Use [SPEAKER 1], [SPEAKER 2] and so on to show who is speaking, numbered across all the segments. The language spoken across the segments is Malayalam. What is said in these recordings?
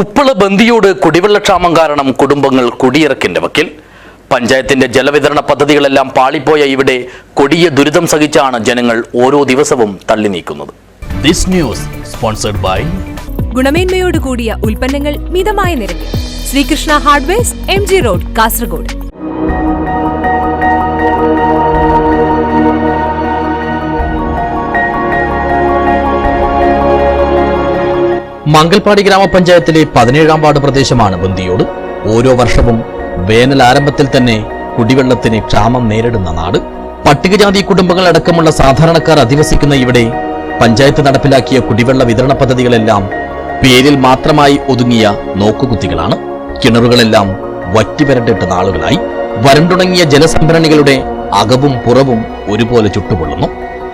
[SPEAKER 1] ഉപ്പള ബന്ദിയോട് കുടിവെള്ളക്ഷാമം കാരണം കുടുംബങ്ങൾ കുടിയിറക്കിന്റെ വക്കിൽ. പഞ്ചായത്തിന്റെ ജലവിതരണ പദ്ധതികളെല്ലാം പാളിപ്പോയ ഇവിടെ കൊടിയ ദുരിതം സഹിച്ചാണ് ജനങ്ങൾ ഓരോ ദിവസവും തള്ളി നീക്കുന്നത്. ദിസ് ന്യൂസ് സ്പോൺസർഡ് ബൈ
[SPEAKER 2] ഗുണമേന്മയോട് കൂടിയ ഉൽപ്പന്നങ്ങൾ മിതമായ നിരക്കിൽ. Srikrishna hardware M G road Kasaragod.
[SPEAKER 3] Mangalpady ഗ്രാമപഞ്ചായത്തിലെ പതിനേഴാം വാർഡ് പ്രദേശമാണ് ബന്ദിയോട് ഓരോ വർഷവും വേനൽ ആരംഭത്തിൽ തന്നെ കുടിവെള്ളത്തിന് ക്ഷാമം നേരിടുന്ന നാട്. പട്ടികജാതി കുടുംബങ്ങൾ അടക്കമുള്ള സാധാരണക്കാർ അധിവസിക്കുന്ന ഇവിടെ പഞ്ചായത്ത് നടപ്പിലാക്കിയ കുടിവെള്ള വിതരണ പദ്ധതികളെല്ലാം പേരിൽ മാത്രമായി ഒതുങ്ങിയ നോക്കുകുത്തികളാണ്. കിണറുകളെല്ലാം വറ്റിവരണ്ടിട്ട നാളുകളായി. വരണ്ടുണങ്ങിയ ജലസംഭരണികളുടെ അകവും പുറവും ഒരുപോലെ ചുട്ടുപൊള്ളുന്നു.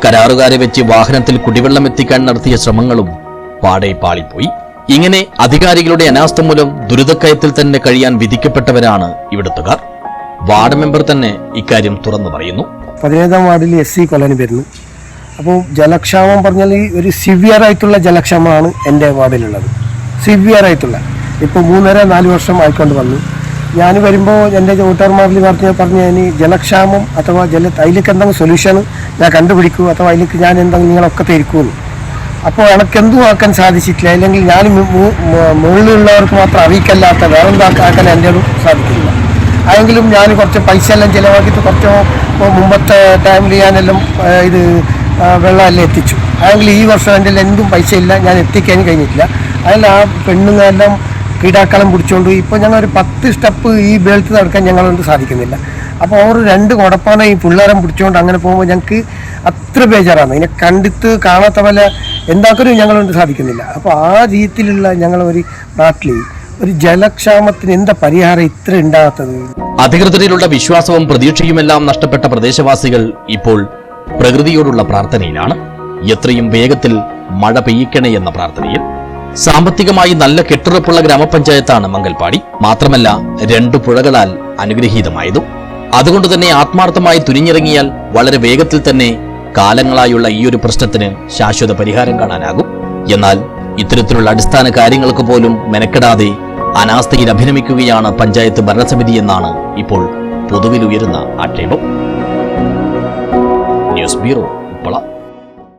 [SPEAKER 3] കരാറുകാരെ വെച്ച് വാഹനത്തിൽ കുടിവെള്ളം എത്തിക്കാൻ നടത്തിയ ശ്രമങ്ങളും പാടെ പാളിപ്പോയി. ഇങ്ങനെ അധികാരികളുടെ അനാസ്ഥ മൂലം ദുരിതക്കയത്തിൽ തന്നെ കഴിയാൻ വിധിക്കപ്പെട്ടവരാണ് ഇവിടുത്തുകാർ. വാർഡ് മെമ്പർ തന്നെ ഇക്കാര്യം തുറന്നു പറയുന്നു.
[SPEAKER 4] പതിനേഴാം വാർഡിൽ എസ് സി കോളനി വരുന്നു അപ്പോൾ ജലക്ഷാമം പറഞ്ഞാൽ ഒരു സിവിയർ ആയിട്ടുള്ള ജലക്ഷാമമാണ് എന്റെ വാർഡിലുള്ളത്. സിവിയർ ആയിട്ടുള്ള. ഇപ്പോൾ മൂന്നര നാല് വർഷം ആയിക്കൊണ്ട് വന്നു. ഞാൻ വരുമ്പോൾ എന്റെ വോട്ടർമാരിൽ പറഞ്ഞ പറഞ്ഞ ഇനി ജലക്ഷാമം അഥവാ ജല അതിലേക്ക് എന്തെങ്കിലും സൊല്യൂഷൻ ഞാൻ കണ്ടുപിടിക്കൂ. അഥവാ അതിലേക്ക് ഞാൻ എന്തെങ്കിലും നിങ്ങളൊക്കെ തരിക്കുമെന്ന് അപ്പോൾ എനിക്ക് എന്തു ആക്കാൻ സാധിച്ചിട്ടില്ല. അല്ലെങ്കിൽ ഞാൻ മുകളിലുള്ളവർക്ക് മാത്രം അറിയിക്കല്ലാത്ത വേറെന്താക്കാൻ എന്റെ സാധിക്കില്ല. ആയെങ്കിലും ഞാൻ കുറച്ച് പൈസ എല്ലാം ചിലവാക്കിയിട്ട് കുറച്ച് മുമ്പത്തെ ടൈമിൽ ഞാനെല്ലാം ഇത് വെള്ളമെല്ലാം എത്തിച്ചു. അല്ലെങ്കിൽ ഈ വർഷം എന്റെ എന്തും പൈസ ഇല്ല ഞാൻ എത്തിക്കാൻ കഴിഞ്ഞിട്ടില്ല. അതിൽ ആ പെണ്ണുങ്ങളെല്ലാം കീടാക്കളം പിടിച്ചുകൊണ്ട് ഇപ്പോൾ ഞങ്ങൾ ഒരു പത്ത് സ്റ്റെപ്പ് ഈ ബേൾത്ത് നടക്കാൻ ഞങ്ങളൊന്നും സാധിക്കുന്നില്ല. അപ്പോൾ അവർ രണ്ട് കുടപ്പാന ഈ പിള്ളേരം പിടിച്ചുകൊണ്ട് അങ്ങനെ പോകുമ്പോൾ ഞങ്ങൾക്ക് അത്ര ബേജാറാണ്. ഇതിനെ കണ്ടിട്ട് കാണാത്ത പോലെ എന്താക്കലും ഞങ്ങൾ സാധിക്കുന്നില്ല. അപ്പോൾ ആ രീതിയിലുള്ള ഞങ്ങൾ ഒരു നാട്ടിൽ ഒരു ജലക്ഷാമത്തിന് എന്താ പരിഹാരം ഇത്ര ഉണ്ടാകാത്തത്
[SPEAKER 3] അധികൃതരിലുള്ള വിശ്വാസവും പ്രതീക്ഷയുമെല്ലാം നഷ്ടപ്പെട്ട പ്രദേശവാസികൾ ഇപ്പോൾ പ്രകൃതിയോടുള്ള പ്രാർത്ഥനയിലാണ്. എത്രയും വേഗത്തിൽ മഴ പെയ്യിക്കണേ എന്ന പ്രാർത്ഥനയിൽ. സാമ്പത്തികമായി നല്ല കെട്ടുറപ്പുള്ള ഗ്രാമപഞ്ചായത്താണ് മംഗൽപാടി. മാത്രമല്ല രണ്ടു പുഴകളാൽ അനുഗ്രഹീതമായതും. അതുകൊണ്ട് തന്നെ ആത്മാർത്ഥമായി തുനിഞ്ഞിറങ്ങിയാൽ വളരെ വേഗത്തിൽ തന്നെ കാലങ്ങളായുള്ള ഈ ഒരു പ്രശ്നത്തിന് ശാശ്വത പരിഹാരം കാണാനാകും. എന്നാൽ ഇത്തരത്തിലുള്ള അടിസ്ഥാന കാര്യങ്ങൾക്ക് പോലും മെനക്കെടാതെ അനാസ്ഥയിൽ അഭിനമിക്കുകയാണ് പഞ്ചായത്ത് ഭരണസമിതി എന്നാണ് ഇപ്പോൾ പൊതുവിൽ ഉയരുന്ന ആക്ഷേപം. News bureau